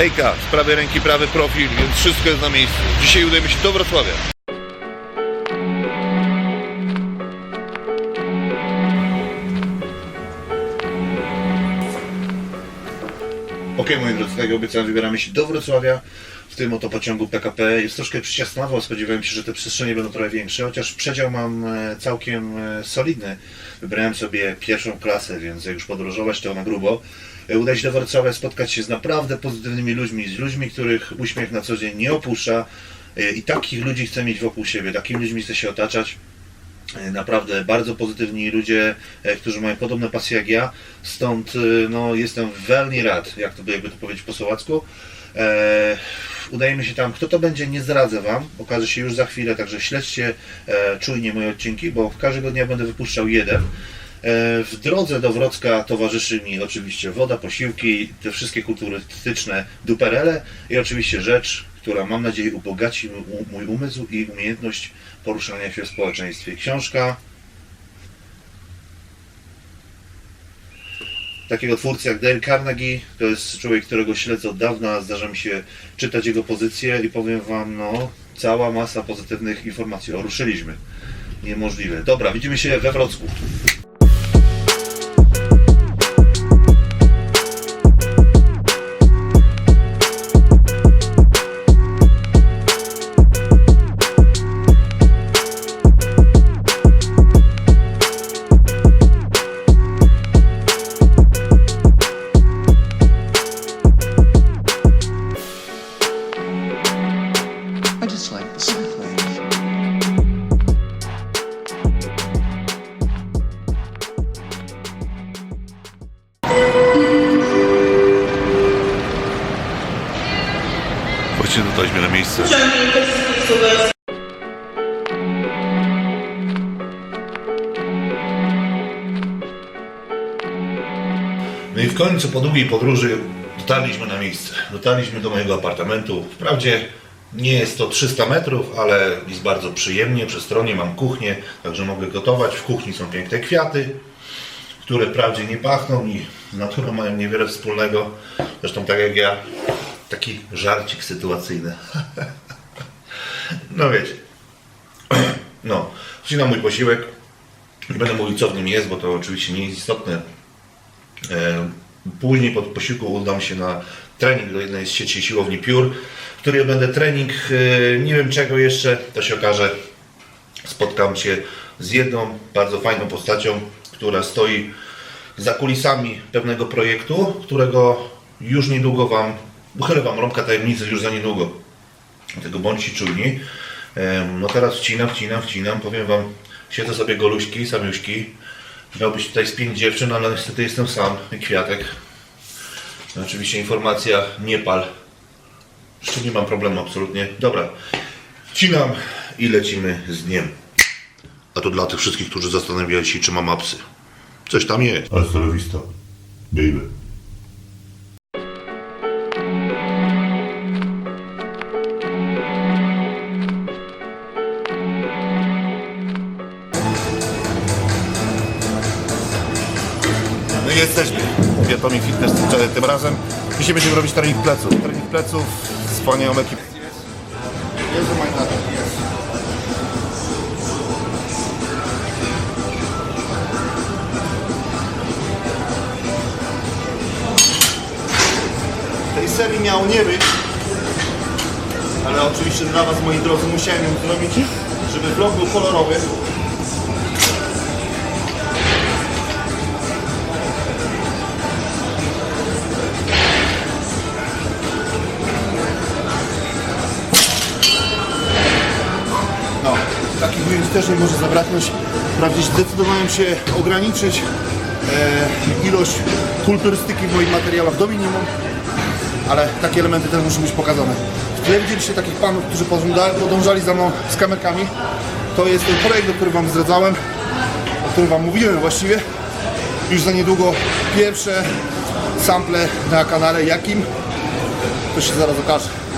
Hejka, z prawej ręki prawy profil, więc wszystko jest na miejscu. Dzisiaj udajemy się do Wrocławia. Okej, moi drodzy, tak jak obiecałem, wybieramy się do Wrocławia w tym oto pociągu PKP. Jest troszkę przyciasnawo, spodziewałem się, że te przestrzenie będą trochę większe, chociaż przedział mam e, całkiem e, solidny. Wybrałem sobie pierwszą klasę, więc jak już podróżować, to na grubo. Udać się do Wrocławia, spotkać się z naprawdę pozytywnymi ludźmi, z ludźmi, których uśmiech na co dzień nie opuszcza. E, I takich ludzi chcę mieć wokół siebie, takimi ludźmi chcę się otaczać. E, Naprawdę bardzo pozytywni ludzie, e, którzy mają podobne pasje jak ja, stąd no, jestem welni rad, jak to by, jakby to powiedzieć po słowacku. E, udajemy się tam, kto to będzie, nie zdradzę Wam, okaże się już za chwilę, także śledźcie e, czujnie moje odcinki, bo każdego dnia będę wypuszczał jeden. E, W drodze do Wrocka towarzyszy mi oczywiście woda, posiłki, te wszystkie kulturystyczne duperele i oczywiście rzecz, która mam nadzieję ubogaci mój- umysł i umiejętność poruszania się w społeczeństwie. Książka takiego twórcy jak Dale Carnegie, to jest człowiek, którego śledzę od dawna, zdarza mi się czytać jego pozycje i powiem Wam, no, cała masa pozytywnych informacji. O, ruszyliśmy. Niemożliwe. Dobra, widzimy się we Wrocku. Dotarliśmy na miejsce. No i w końcu po długiej podróży dotarliśmy na miejsce. Dotarliśmy do mojego apartamentu. Wprawdzie nie jest to 300 metrów, ale jest bardzo przyjemnie, przestronnie. Mam kuchnię, także mogę gotować. W kuchni są piękne kwiaty, które wprawdzie nie pachną i z naturą mają niewiele wspólnego. Zresztą tak jak ja, taki żarcik sytuacyjny. No wiecie. No, wcinam mój posiłek. Nie będę mówił co w nim jest, bo to oczywiście nie jest istotne. E, Później po posiłku udam się na trening do jednej z sieci siłowni Piór, w której będę trening, e, nie wiem czego jeszcze, to się okaże. Spotkam się z jedną bardzo fajną postacią, która stoi za kulisami pewnego projektu, którego już niedługo Wam, uchylę Wam rąbka tajemnicy już za niedługo. Dlatego bądźcie czujni. No teraz wcinam, wcinam, wcinam. Powiem Wam, siedzę sobie goluśki, samiuśki. Miał być tutaj pięć dziewczyn, ale niestety jestem sam i kwiatek. No, oczywiście informacja, nie pal. Jeszcze nie mam problemu absolutnie. Dobra, wcinam i lecimy z dniem. A to dla tych wszystkich, którzy zastanawiali się, czy mam apsy. Coś tam jest. Ale stanowisko. Baby. W Atomic Fitness tym- tym razem. Dzisiaj będziemy robić trening pleców. Trening pleców z wspaniałą ekipą. Tej serii miało nie być, ale oczywiście dla Was, moi drodzy, musiałem ją zrobić, żeby vlog był kolorowy. Ujęć też nie może zabraknąć. Wprawdzie zdecydowałem się ograniczyć e, ilość kulturystyki w moich materiałach do minimum, ale takie elementy też muszą być pokazane. W tle widzieliście takich panów, którzy podążali za mną z kamerkami. To jest ten projekt, o którym Wam zdradzałem, o którym Wam mówiłem właściwie. Już za niedługo pierwsze sample na kanale. Jakim? To się zaraz okaże.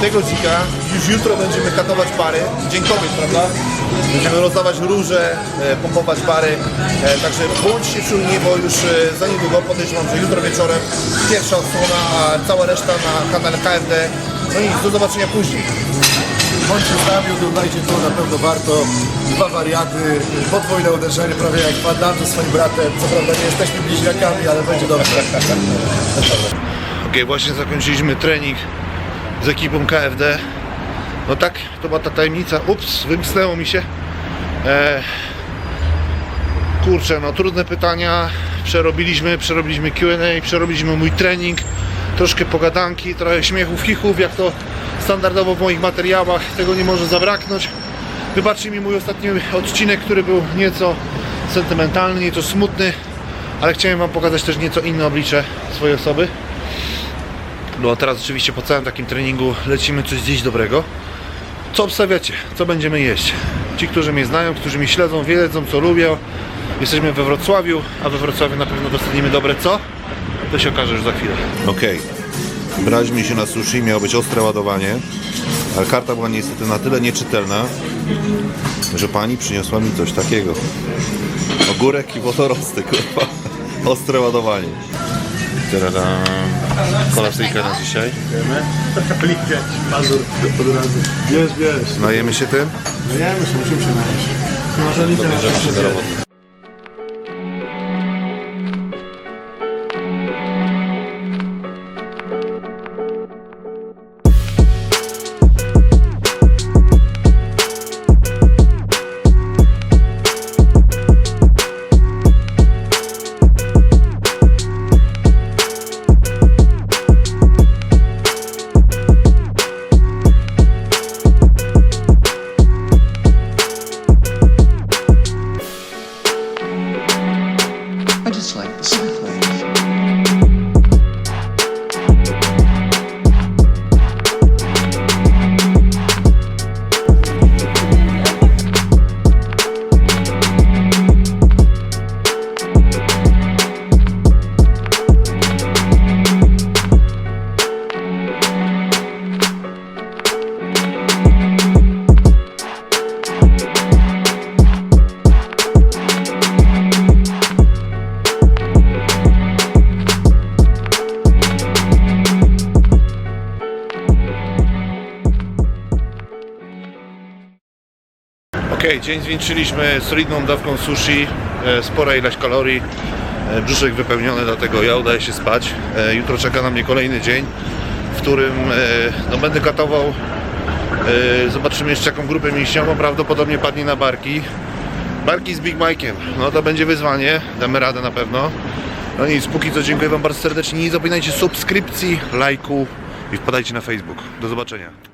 Tego dzika. Już jutro będziemy katować bary. Dzień kobiet, prawda? Będziemy rozdawać róże, e, pompować bary. E, Także bądźcie czujni, bo już e, za niedługo podejrzewam, że jutro wieczorem pierwsza odsłona, a cała reszta na kanale KMD. No i do zobaczenia później. Bądźcie z nami, oglądajcie to, na pewno warto. Dwa wariaty, podwójne uderzenie, prawie jak Van Damme ze swoim bratem. Co prawda nie jesteśmy bliźniakami, ale będzie dobrze. Ok, właśnie zakończyliśmy trening z ekipą KFD. No tak, to była ta tajemnica. Ups, wymknęło mi się. E, kurczę, no trudne pytania. Przerobiliśmy, przerobiliśmy Q&A, przerobiliśmy mój trening. Troszkę pogadanki, trochę śmiechów, chichów, jak to standardowo w moich materiałach. Tego nie może zabraknąć. Wybaczcie mi mój ostatni odcinek, który był nieco sentymentalny, nieco smutny, ale chciałem Wam pokazać też nieco inne oblicze swojej osoby. No a teraz oczywiście po całym takim treningu lecimy coś zjeść dobrego. Co obstawiacie? Co będziemy jeść? Ci, którzy mnie znają, którzy mnie śledzą, wiedzą co lubię. Jesteśmy we Wrocławiu, a we Wrocławiu na pewno dostaniemy dobre co? To się okaże już za chwilę. Okej. Braliśmy się na sushi, miało być ostre ładowanie, ale karta była niestety na tyle nieczytelna, że pani przyniosła mi coś takiego. Ogórek i wodorosty, kurwa. Ostre ładowanie. Teraz kolacyjka na dzisiaj. Mazur od razu. Wiesz, wiesz. Najemy się tym? Wiemy, że musimy się najeść. Może liczę na Bierzemy się do roboty. Dzień zwieńczyliśmy solidną dawką sushi, e, spora ilość kalorii, e, brzuszek wypełniony, dlatego ja udaję się spać. E, Jutro czeka na mnie kolejny dzień, w którym no, będę katował. Zobaczymy jeszcze jaką grupę mięśniową, prawdopodobnie padnie na barki. Barki z Big Mike'iem, no to będzie wyzwanie, damy radę na pewno. No nic, póki co dziękuję Wam bardzo serdecznie, nie zapominajcie subskrypcji, lajku i wpadajcie na Facebook. Do zobaczenia.